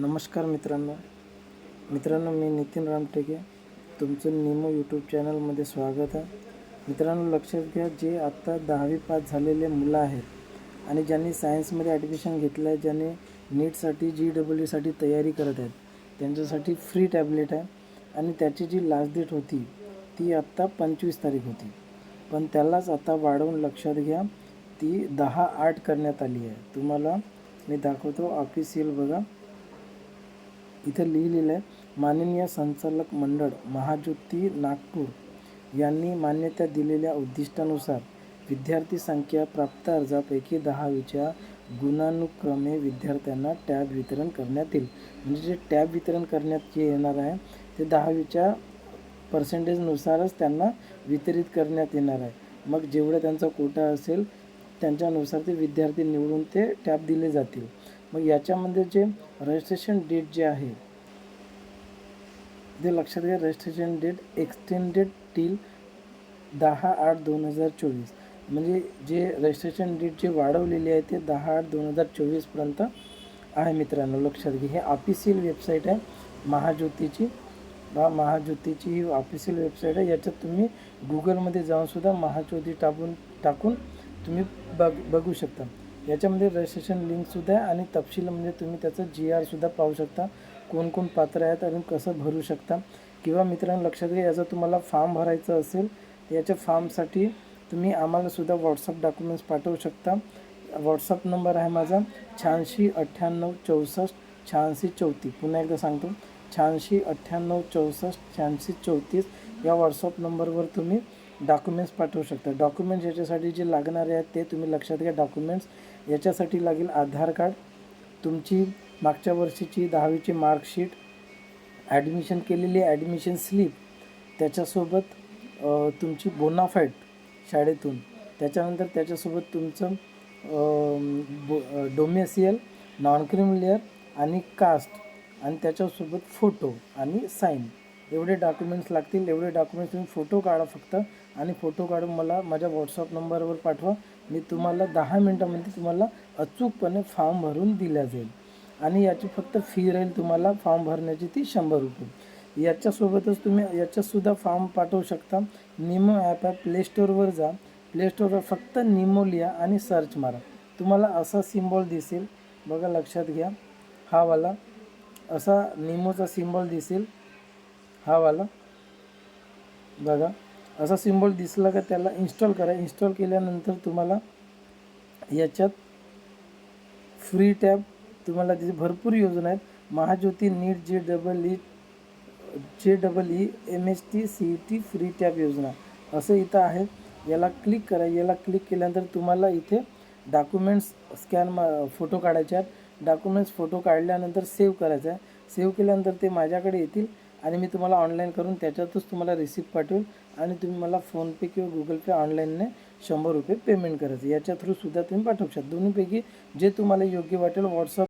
नमस्कार मित्रांनो. मित्रांनो मी नितीन रामटेके. तुमचं निमो यूट्यूब चॅनलमध्ये स्वागत आहे. मित्रांनो लक्षात घ्या जे आत्ता दहावी पास झालेले मुलं आहेत आणि ज्यांनी सायन्समध्ये ॲडमिशन घेतलं आहे ज्यांनी नीटसाठी जी डबल ईसाठी तयारी करत आहेत त्यांच्यासाठी फ्री टॅबलेट आहे आणि त्याची जी लास्ट डेट होती ती आत्ता पंचवीस तारीख होती. पण त्यालाच आता वाढवून लक्षात घ्या ती दहा आठ करण्यात आली आहे. तुम्हाला मी दाखवतो ऑफिशियल बघा. इथं लिहिलेलं आहे माननीय संचालक मंडळ महाज्योती नागपूर यांनी मान्यता दिलेल्या उद्दिष्टानुसार विद्यार्थी संख्या प्राप्त अर्जापैकी दहावीच्या गुणानुक्रमे विद्यार्थ्यांना टॅब वितरण करण्यात येईल. म्हणजे जे टॅब वितरण करण्यात जे येणार आहे ते दहावीच्या पर्सेंटेजनुसारच त्यांना वितरित करण्यात येणार आहे. मग जेवढं त्यांचा कोटा असेल त्यांच्यानुसार ते विद्यार्थी निवडून ते टॅब दिले जातील. मग याच्यामध्ये जे रजिस्ट्रेशन डेट जे आहे ते लक्षात घ्या रजिस्ट्रेशन डेट एक्सटेंडेड टील दहा आठ दोन हजार चोवीस. म्हणजे जे रजिस्ट्रेशन डेट जे वाढवलेली आहे ते दहा आठ दोन हजार चोवीसपर्यंत आहे मित्रांनो लक्षात घ्या. हे ऑफिशियल वेबसाईट आहे महाज्योतीची. बा महाज्योतीची ही ऑफिशियल वेबसाईट आहे. याच्यात तुम्ही गुगलमध्ये जाऊनसुद्धा महाज्योती टाकून टाकून तुम्ही बघ बघू शकता. याच्यामध्ये रजिस्ट्रेशन लिंकसुद्धा आहे आणि तपशील म्हणजे तुम्ही त्याचं जी आरसुद्धा पाहू शकता. कोण कोण पात्र आहेत आणि कसं भरू शकता. किंवा मित्रांनो लक्षात घ्या याचा तुम्हाला फॉर्म भरायचं असेल याच्या फॉर्मसाठी तुम्ही आम्हालासुद्धा व्हॉट्सअप डॉक्युमेंट्स पाठवू शकता. व्हॉट्सअप नंबर आहे माझा शहाऐंशी अठ्ठ्याण्णव चौसष्ट शहाऐंशी चौतीस. पुन्हा एकदा सांगतो शहाऐंशी अठ्ठ्याण्णव चौसष्ट शहाऐंशी चौतीस या व्हॉट्सअप नंबरवर तुम्ही डॉक्युमेंट्स पाठवू शकता. डॉक्युमेंट्स याच्यासाठी जे लागणारे आहेत ते तुम्ही लक्षात घ्या. डॉक्युमेंट्स याच्यासाठी लागेल आधार कार्ड तुमची मागच्या वर्षीची दहावीची मार्कशीट ॲडमिशन केलेली ॲडमिशन स्लिप त्याच्यासोबत तुमची बोनाफाईट शाळेतून. त्याच्यानंतर त्याच्यासोबत तुमचं डोमेसियल नॉन क्रिमिलियर आणि कास्ट आणि त्याच्यासोबत फोटो आणि साईन एवढे डॉक्युमेंट्स लागतील एवढे डॉक्युमेंट्स तुम्ही फोटो काढा फक्त आणि फोटो काढून मला माझ्या व्हॉट्सअप नंबरवर पाठवा. मी तुम्हाला दहा मिनटामध्ये तुम्हाला अचूकपणे फॉर्म भरून दिला जाईल. आणि याची फक्त फी राहील तुम्हाला फॉर्म भरण्याची ती शंभर रुपये. याच्यासोबतच तुम्ही याच्यातसुद्धा फॉर्म पाठवू शकता. निमो ॲप आहे प्ले स्टोअरवर जा. प्ले स्टोअरवर फक्त निमो लिहा आणि सर्च मारा. तुम्हाला असा सिम्बॉल दिसेल. बघा लक्षात घ्या. हा वाला असा निमोचा सिम्बॉल दिसेल. हा वाला. बघा. असा सिम्बॉल दिसला का त्याला इन्स्टॉल करा. इन्स्टॉल केल्यानंतर तुम्हाला याच्यात फ्री टॅब तुम्हाला तिथे भरपूर योजना आहेत. Mahajyoti NEET J double E e, J double E M S T C E T free tab योजना. असं इथं आहे. याला क्लिक करा. याला क्लिक केल्यानंतर तुम्हाला इथे डॉक्युमेंट्स स्कॅन मा फोटो काढायचे आहेत. डॉक्युमेंट्स फोटो काढल्यानंतर सेव्ह करायचं आहे सेव्ह केल्यानंतर ते माझ्याकडे येतील. आणि मी तुम्हाला ऑनलाईन करून त्याच्यातच तुम्हाला रिसिप्ट पाठवेल आणि तुम्ही मला फोनपे किंवा गुगल पे ऑनलाईनने शंभर रुपये पेमेंट करायचं याच्या थ्रूसुद्धा तुम्ही पाठवू शकता. दोन्हीपैकी जे तुम्हाला योग्य वाटेल व्हॉट्सअप